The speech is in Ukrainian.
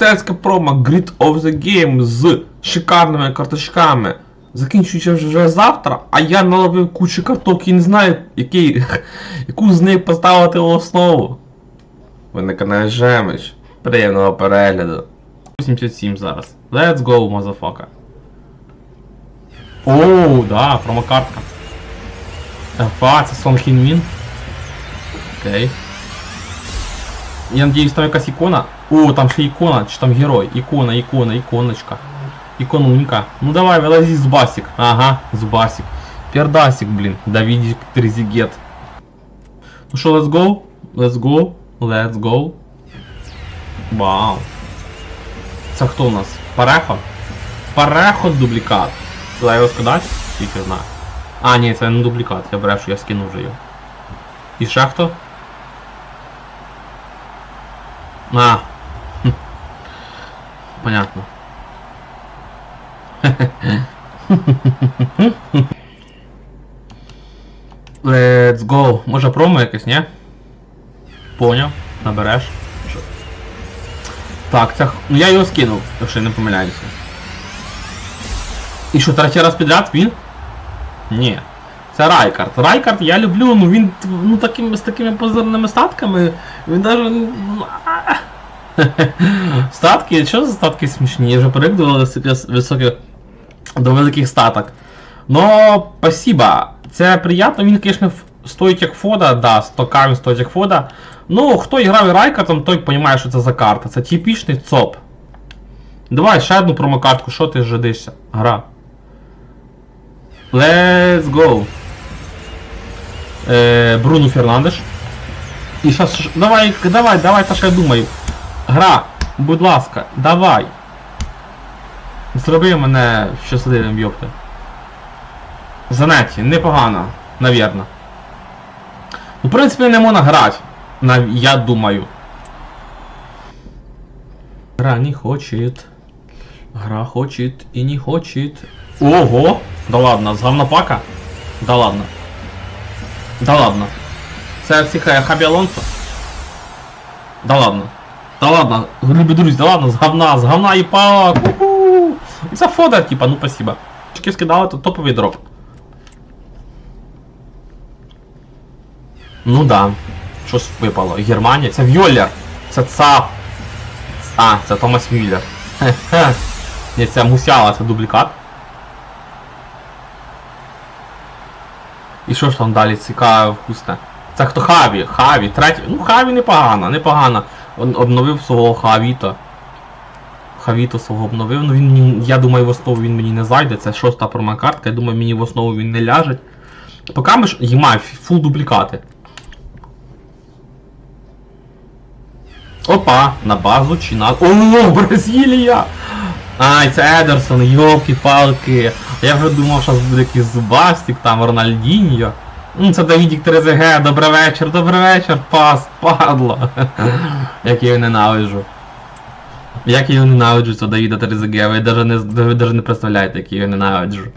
Тецька промо Grid of the Game з шикарними карточками. Закінчується вже завтра, а я наловив кучу карток і не знаю, який, яку з них поставити в основу. Ви на каналі Жемич. Приємного перегляду. 87 зараз. Let's go, motherfucker. Оу, да, промокартка. Ефа, це Сон Хін Мін. Окей. Я надіюсь, там якась ікона. О, там ще ікона, чи там герой. Ікона, ікона, іконочка. Іконунька. Ну давай, вилазі Зубасик. Ага, Зубасик. Пердасик, блін. Давидик Трезігет. Ну що, let's go? Let's go. Let's go. Вау. Це хто у нас? Пареход? Пареход дублікат. Туди його скидати? Тільки знаю. А, ні, це не дублікат, я брешу, я скину вже його. Ще хто? А. Понятно. Let's go. Може промо якесь, ні? Поняв. Набереш. Так, це. Ну я його скинув, якщо я не помиляюся. І що, третій раз підряд він? Ні. Це Райкард. Райкард я люблю, ну він ну, таким, з такими позорними статками. Він даже. Статки, що за статки смішні? Я вже привик до високих, до великих статок. Но спасибо. Це приємно, він, звісно, стоїть як фода, да, 100 камінь стоїть як фода. Ну, хто грав Райкартом, той розуміє, що це за карта. Це типічний ЦОП. Давай ще одну промокартку, що ти жадишся? Гра. Let's go. Е, Бруно Фернандеш. І щас, давай, давай, давай, та що я думаю. Гра, будь ласка, давай. Зроби мене щасливим, йопта. Занеті, непогано, навірно. Ну, в принципі, не можна грати. Я думаю. Гра не хочет. Гра хочет и не хочет. Ого! Да ладно, з говнопака? Да ладно. Да ладно. Це всіх Хабі Алонсо? Да ладно. Да ладно, любі друзі, да ладно, з говна, з говна і. І це фода, типа, ну спасибо. Очки скидали, то топовий дроп. Ну да. Щось випало. Германія. Це Вьоллер. Це ЦАП. А, це Томас Мюллер. Хе-хе. Це Мусяла, це дублікат. І що ж там далі цікаве вкусне? Це хто Хаві? Хаві, третій. Ну Хаві непогано, непогано. Обновив свого Хавіто. Хавіто свого обновив. Ну він я думаю, в основу він мені не зайде. Це шоста промокартка, я думаю, мені в основу він не ляже. Поки ми ж їмай, фул дублікати. Опа, на базу чи на. О, Бразилія! Ай, це Едерсон, йолки-палки. Я вже думав, що буде якийсь зубастик, там Рональдіньо. Це Давідік Трезеге, добрий вечір, добрий вечір, пас, падло. Як я його ненавиджу. Як я його ненавиджу, це Давіда Трезеге, ви навіть не, ви даже не представляєте, як я його ненавиджу.